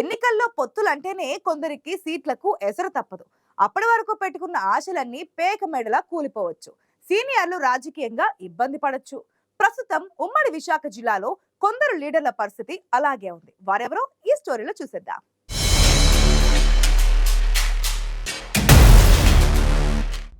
ఎన్నికల్లో పొత్తులంటేనే కొందరికి సీట్లకు ఎసరు తప్పదు. అప్పటి వరకు పెట్టుకున్న ఆశలన్నీ పేక మెడలా కూలిపోవచ్చు. సీనియర్లు రాజకీయంగా ఇబ్బంది పడవచ్చు ప్రస్తుతం ఉమ్మడి విశాఖ జిల్లాలో కొందరు లీడర్ల పరిస్థితి అలాగే ఉంది. వారెవరో ఈ స్టోరీలో చూసేద్దాం.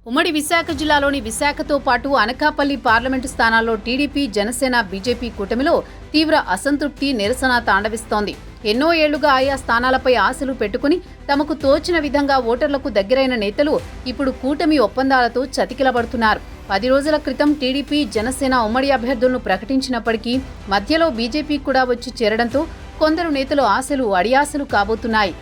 ఉమ్మడి విశాఖ జిల్లాలోని విశాఖతో పాటు అనకాపల్లి పార్లమెంటు స్థానాల్లో టీడీపీ జనసేన బీజేపీ కూటమిలో తీవ్ర అసంతృప్తి నిరసన తాండవిస్తోంది. ఎన్నో ఏళ్ళుగా ఆయా స్థానాలపై ఆశలు పెట్టుకుని తమకు తోచిన విధంగా ఓటర్లకు దగ్గరైన నేతలు ఇప్పుడు కూటమి ఒప్పందాలతో చతికిలబడుతున్నారు. పది రోజుల క్రితం టీడీపీ జనసేన ఉమ్మడి అభ్యర్థులను ప్రకటించినప్పటికీ మధ్యలో బీజేపీ కూడా వచ్చి చేరడంతో కొందరు నేతలు ఆశలు అడియాశలు కాబోతున్నాయి.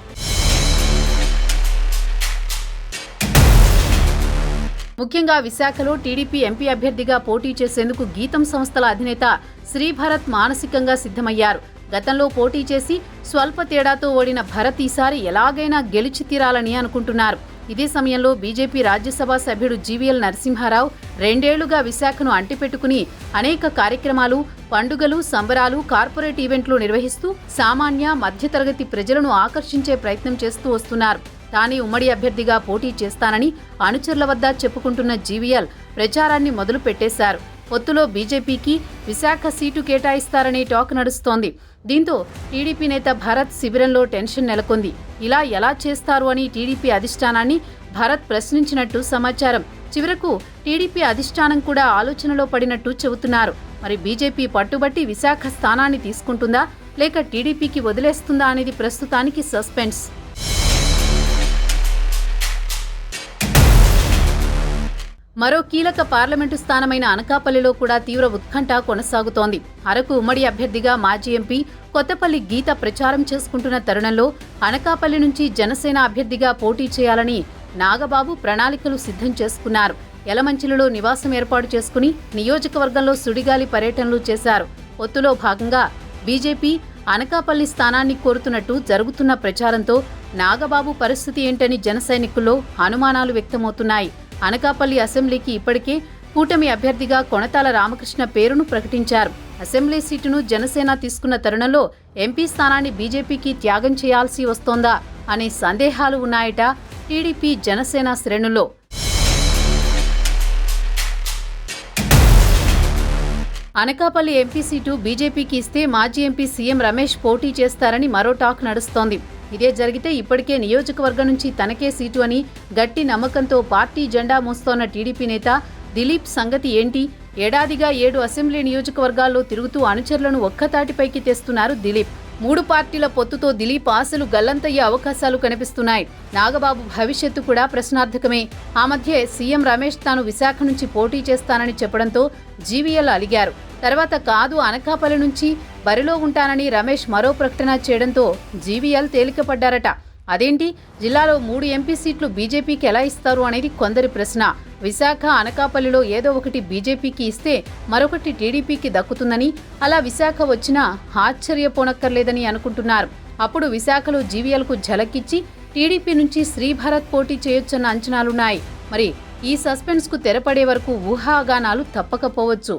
ముఖ్యంగా విశాఖలో టీడీపీ ఎంపీ అభ్యర్థిగా పోటీ చేసేందుకు గీతం సంస్థల అధినేత శ్రీభరత్ మానసికంగా సిద్ధమయ్యారు. గతంలో పోటీ చేసి స్వల్ప తేడాతో ఓడిన భరత్ ఈసారి ఎలాగైనా గెలిచి తీరాలని అనుకుంటున్నారు. ఇదే సమయంలో బీజేపీ రాజ్యసభ సభ్యుడు జీవీఎల్ నరసింహారావు రెండేళ్ళుగా విశాఖను అంటిపెట్టుకుని అనేక కార్యక్రమాలు పండుగలు సంబరాలు కార్పొరేట్ ఈవెంట్లు నిర్వహిస్తూ సామాన్య మధ్యతరగతి ప్రజలను ఆకర్షించే ప్రయత్నం చేస్తూ వస్తున్నారు. తానే ఉమ్మడి అభ్యర్థిగా పోటీ చేస్తానని అనుచరుల వద్ద చెప్పుకుంటున్న జీవీఎల్ ప్రచారాన్ని మొదలు పెట్టేశారు పొత్తులో బీజేపీకి విశాఖ సీటు కేటాయిస్తారనే టాక్ నడుస్తోంది. దీంతో టీడీపీ నేత భరత్ శిబిరంలో టెన్షన్ నెలకొంది. ఇలా ఎలా చేస్తారు అని టీడీపీ అధిష్టానాన్ని భరత్ ప్రశ్నించినట్టు సమాచారం. చివరకు టీడీపీ అధిష్టానం కూడా ఆలోచనలో పడినట్టు చెబుతున్నారు. మరి బీజేపీ పట్టుబట్టి విశాఖ స్థానాన్ని తీసుకుంటుందా? లేక టీడీపీకి వదిలేస్తుందా అనేది ప్రస్తుతానికి సస్పెన్స్. మరో కీలక పార్లమెంటు స్థానమైన అనకాపల్లిలో కూడా తీవ్ర ఉత్కంఠ కొనసాగుతోంది. అరకు ఉమ్మడి అభ్యర్థిగా మాజీ ఎంపీ కొత్తపల్లి గీత ప్రచారం చేసుకుంటున్న తరుణంలో అనకాపల్లి నుంచి జనసేన అభ్యర్థిగా పోటీ చేయాలని నాగబాబు ప్రణాళికలు సిద్ధం చేసుకున్నారు. యలమంచిలలో నివాసం ఏర్పాటు చేసుకుని నియోజకవర్గంలో సుడిగాలి పర్యటనలు చేశారు. ఒత్తులో భాగంగా బీజేపీ అనకాపల్లి స్థానాన్ని కోరుతున్నట్టు జరుగుతున్న ప్రచారంతో నాగబాబు పరిస్థితి ఏంటని జనసైనికుల్లో అనుమానాలు వ్యక్తమవుతున్నాయి. అనకాపల్లి అసెంబ్లీకి ఇప్పటికే కూటమి అభ్యర్థిగా కొణతాల రామకృష్ణ పేరును ప్రకటించారు. అసెంబ్లీ సీటును జనసేన తీసుకున్న తరుణంలో ఎంపీ స్థానాన్ని బీజేపీకి త్యాగం చేయాల్సి వస్తోందా అనే సందేహాలు ఉన్నాయట టీడీపీ జనసేన శ్రేణుల్లో. అనకాపల్లి ఎంపీ సీటు బీజేపీకి ఇస్తే మాజీ ఎంపీ సీఎం రమేష్ పోటీ చేస్తారని మరో టాక్ నడుస్తోంది. ఇదే జరిగితే ఇప్పటికే నియోజకవర్గం నుంచి తనకే సీటు అని గట్టి నమ్మకంతో పార్టీ జెండా మోస్తోన్న టీడీపీ నేత దిలీప్ సంగతి ఏంటి? ఏడాదిగా ఏడు అసెంబ్లీ నియోజకవర్గాల్లో తిరుగుతూ అనుచరులను ఒక్కతాటిపైకి తెస్తున్నారు దిలీప్. మూడు పార్టీల పొత్తుతో దిలీప్ ఆశలు గల్లంతయ్యే అవకాశాలు కనిపిస్తున్నాయి. నాగబాబు భవిష్యత్తు కూడా ప్రశ్నార్థకమే. ఆ మధ్య సీఎం రమేష్ తాను విశాఖ నుంచి పోటీ చేస్తానని చెప్పడంతో జీవీఎల్ అలిగారు. తర్వాత కాదు అనకాపల్లి నుంచి బరిలో ఉంటానని రమేష్ మరో ప్రకటన చేయడంతో జీవీఎల్ తేలికపడ్డారట. అదేంటి? జిల్లాలో మూడు ఎంపీ సీట్లు బీజేపీకి ఎలా ఇస్తారు అనేది కొందరి ప్రశ్న. విశాఖ అనకాపల్లిలో ఏదో ఒకటి బీజేపీకి ఇస్తే మరొకటి టీడీపీకి దక్కుతుందని అలా విశాఖ వచ్చినా ఆశ్చర్యపోనక్కర్లేదని అనుకుంటున్నారు. అప్పుడు విశాఖలో జీవీఎల్కు ఝలకిచ్చి టీడీపీ నుంచి శ్రీభారత్ పోటీ చేయొచ్చన్న అంచనాలున్నాయి. మరి ఈ సస్పెన్స్కు తెరపడే వరకు ఊహాగానాలు తప్పకపోవచ్చు.